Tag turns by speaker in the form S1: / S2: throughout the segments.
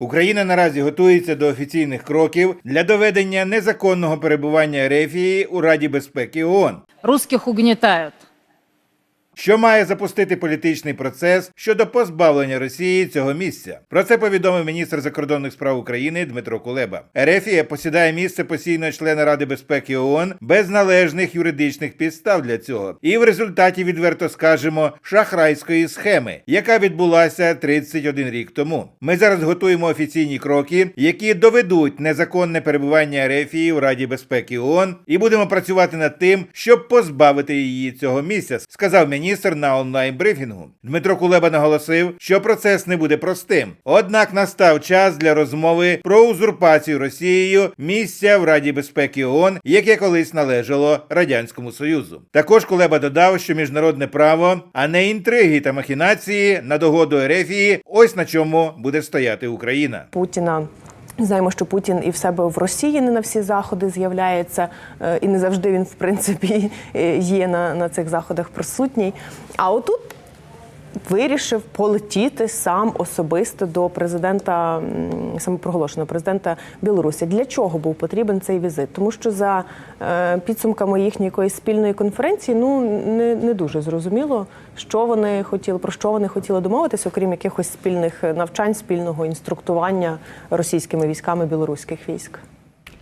S1: Україна наразі готується до офіційних кроків для доведення незаконного перебування Ерефії у Раді безпеки ООН,
S2: Русських угнетают.
S1: Що має запустити політичний процес щодо позбавлення Росії цього місця. Про це повідомив міністр закордонних справ України Дмитро Кулеба. Ерефія посідає місце постійного члена Ради безпеки ООН без належних юридичних підстав для цього, і в результаті відверто скажемо шахрайської схеми, яка відбулася 31 рік тому. Ми зараз готуємо офіційні кроки, які доведуть незаконне перебування Ерефії у Раді безпеки ООН, і будемо працювати над тим, щоб позбавити її цього місця, сказав міністр на онлайн брифінгу. Дмитро Кулеба наголосив, що процес не буде простим. Однак настав час для розмови про узурпацію Росією місця в Раді безпеки ООН, яке колись належало радянському союзу. Також Кулеба додав, що міжнародне право, а не інтриги та махінації на догоду Ерефії, ось на чому буде стояти Україна.
S3: Путіна. Знаємо, що Путін і в себе в Росії не на всі заходи з'являється, е, і не завжди він, в принципі, е, є на, на цих заходах присутній. А отут вирішив полетіти сам особисто до президента самопроголошеного президента Білорусі. Для чого був потрібен цей візит? Тому що за е, підсумками їхньої якоїсь спільної конференції, ну не, не дуже зрозуміло, що вони хотіли, про що вони хотіли домовитися, окрім якихось спільних навчань, спільного інструктування російськими військами білоруських військ.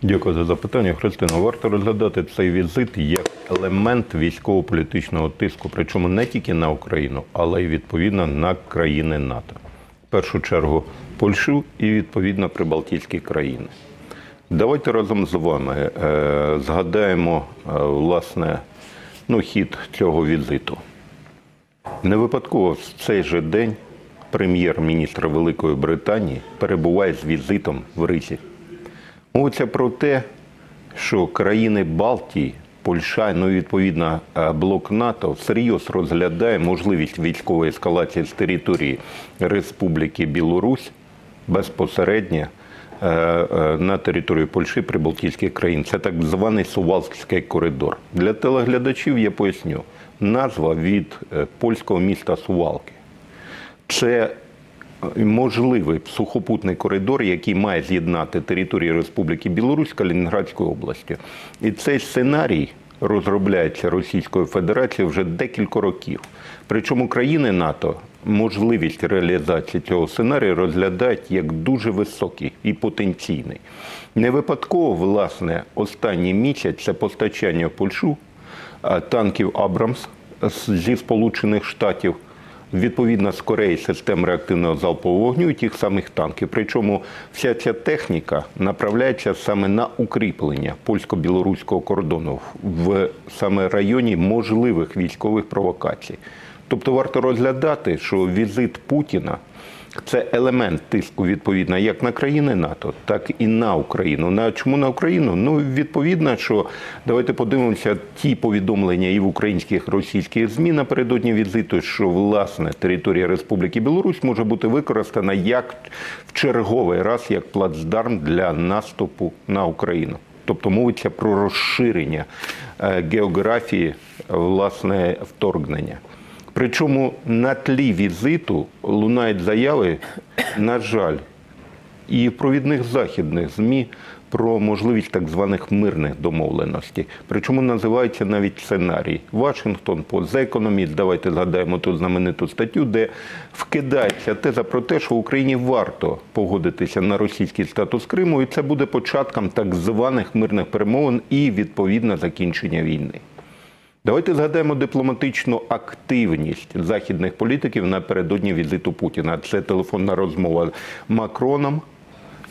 S4: Дякую за запитання. Христина, варто розглядати цей візит як елемент військово-політичного тиску, причому не тільки на Україну, але й відповідно на країни НАТО. В першу чергу Польщу і відповідно Прибалтійські країни. Давайте разом з вами е, згадаємо е, власне ну, хід цього візиту. Не випадково в цей же день прем'єр-міністр Великої Британії перебуває з візитом в Ризі. Мовиться про те, що країни Балтії, Польща, ну і відповідно е, блок НАТО всерйоз розглядає можливість військової ескалації з території Республіки Білорусь безпосередньо е, е, на територію Польщі Прибалтійських країн. Це так званий Сувалський коридор. Для телеглядачів я поясню. Назва від польського міста Сувалки. Це можливий сухопутний коридор, який має з'єднати територію Республіки Білорусь з областю. І цей сценарій розробляється Російською Федерацією вже декілька років. Причому країни НАТО можливість реалізації цього сценарію розглядають як дуже високий і потенційний. Не випадково, власне, останній місяць це постачання в Польщу е, танків Абрамс зі Сполучених Штатів відповідно з Кореї систем реактивного залпового вогню і тих самих танків. Причому вся ця техніка направляється саме на укріплення польсько-білоруського кордону в саме районі можливих військових провокацій. Тобто варто розглядати, що візит Путіна це елемент тиску відповідно як на країни НАТО, так і на Україну. На чому на Україну? Ну відповідно, що давайте подивимося ті повідомлення і в українських російських змі напередодні візиту, що власне територія Республіки Білорусь може бути використана як в черговий раз як плацдарм для наступу на Україну. Тобто мовиться про розширення е, географії власне вторгнення. Причому на тлі візиту лунають заяви, на жаль, і провідних західних ЗМІ про можливість так званих мирних домовленостей. Причому називається навіть сценарій. Вашингтон за економіст, давайте згадаємо ту знамениту статтю, де вкидається теза про те, що Україні варто погодитися на російський статус Криму, і це буде початком так званих мирних перемовин і відповідно закінчення війни. Давайте згадаємо дипломатичну активність західних політиків напередодні візиту Путіна. Це телефонна розмова Макроном,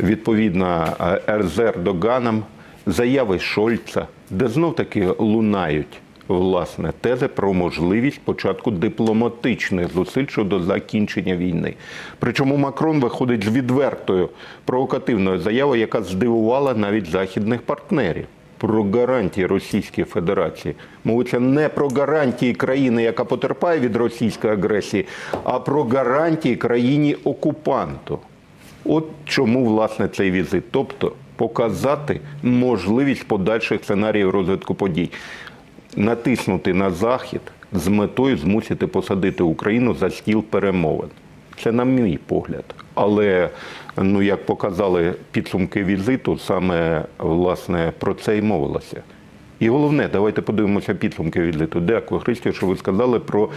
S4: відповідно е, з Ердоганом, заяви Шольца, де знов таки лунають власне тези про можливість початку дипломатичних зусиль щодо закінчення війни. Причому Макрон виходить з відвертою провокативною заявою, яка здивувала навіть західних партнерів. Про гарантії Російської Федерації мовиться не про гарантії країни, яка потерпає від російської агресії, а про гарантії країні окупанту. От чому власне цей візит, тобто показати можливість подальших сценаріїв розвитку подій, натиснути на захід з метою змусити посадити Україну за стіл перемовин. Це на мій погляд. Але ну як показали підсумки візиту, саме власне про це й мовилося. І головне, давайте подивимося підсумки візиту. Дякую, Христі, що ви сказали про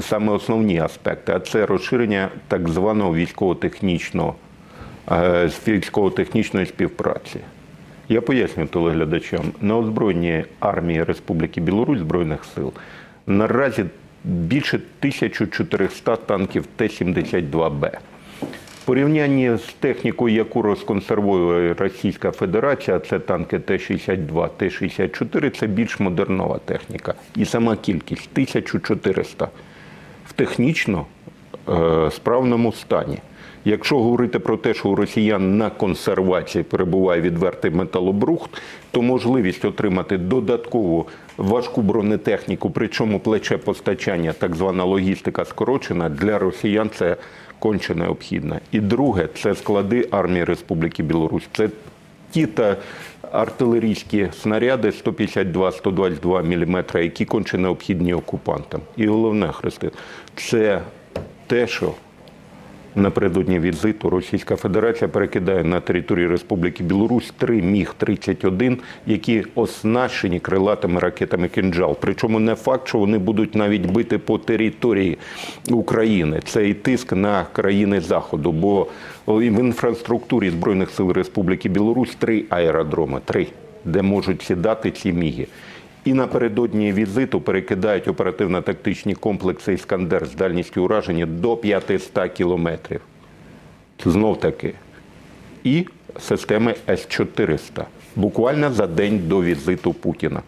S4: саме основні аспекти, а це розширення так званого військово-технічного е, військово-технічної співпраці. Я поясню телеглядачам, на озброєнні армії Республіки Білорусь Збройних сил наразі більше 1400 танків Т-72Б. Порівнянні з технікою, яку розконсервує Російська Федерація, це танки Т-62, Т-64, це більш модернова техніка. І сама кількість 1400 в технічно е, справному стані. Якщо говорити про те, що у росіян на консервації перебуває відвертий металобрухт, то можливість отримати додаткову важку бронетехніку, причому плече постачання, так звана логістика скорочена, для росіян це конче необхідно. І друге, це склади армії Республіки Білорусь. Це ті та артилерійські снаряди 152-122 мм, які конче необхідні окупантам. І головне, Христин, це те, що Напередодні візиту Російська Федерація перекидає на територію Республіки Білорусь три Міг-31, які оснащені крилатими ракетами «Кинджал». Причому не факт, що вони будуть навіть бити по території України. Це і тиск на країни Заходу, бо в інфраструктурі Збройних сил Республіки Білорусь три аеродроми, три, де можуть сідати ці міги. І напередодні візиту перекидають оперативно-тактичні комплекси «Іскандер» з дальністю ураження до 500 кілометрів. Знов таки. І системи С-400. Буквально за день до візиту Путіна.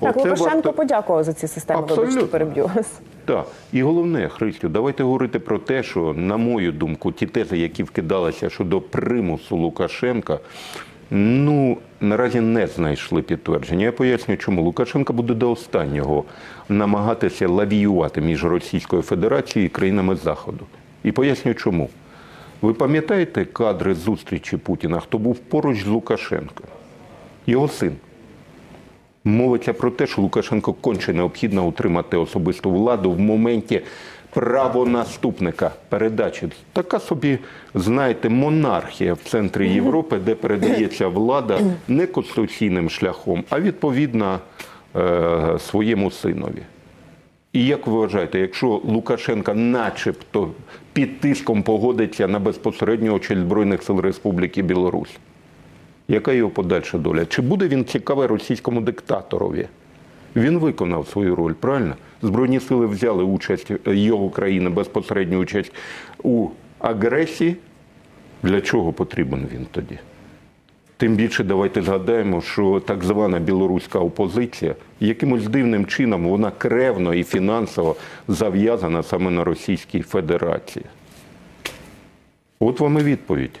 S3: Так,
S4: Оце
S3: Лукашенко
S4: варто-
S3: подякував за ці системи. Вибачте, переб'ю вас.
S4: так. І головне, Христю, давайте говорити про те, що, на мою думку, ті тези, які вкидалися щодо примусу Лукашенка, ну, наразі не знайшли підтвердження. Я поясню, чому Лукашенко буде до останнього намагатися лавіювати між Російською Федерацією і країнами Заходу. І поясню, чому. Ви пам'ятаєте кадри зустрічі Путіна, хто був поруч з Лукашенком? Його син. Мовиться про те, що Лукашенко конче необхідно утримати особисту владу в моменті правонаступника передачі. Така собі, знаєте, монархія в центрі Європи, де передається влада не конституційним шляхом, а відповідно е, своєму синові. І як ви вважаєте, якщо Лукашенка начебто під тиском погодиться на безпосередню очіль Збройних сил Республіки Білорусь, яка його подальша доля? Чи буде він цікавий російському диктаторові? Він виконав свою роль, правильно? Збройні сили взяли участь е, його країни, безпосередню участь у агресії. Для чого потрібен він тоді? Тим більше давайте згадаємо, що так звана білоруська опозиція якимось дивним чином вона кревно і фінансово зав'язана саме на Російській Федерації. От вам і відповідь.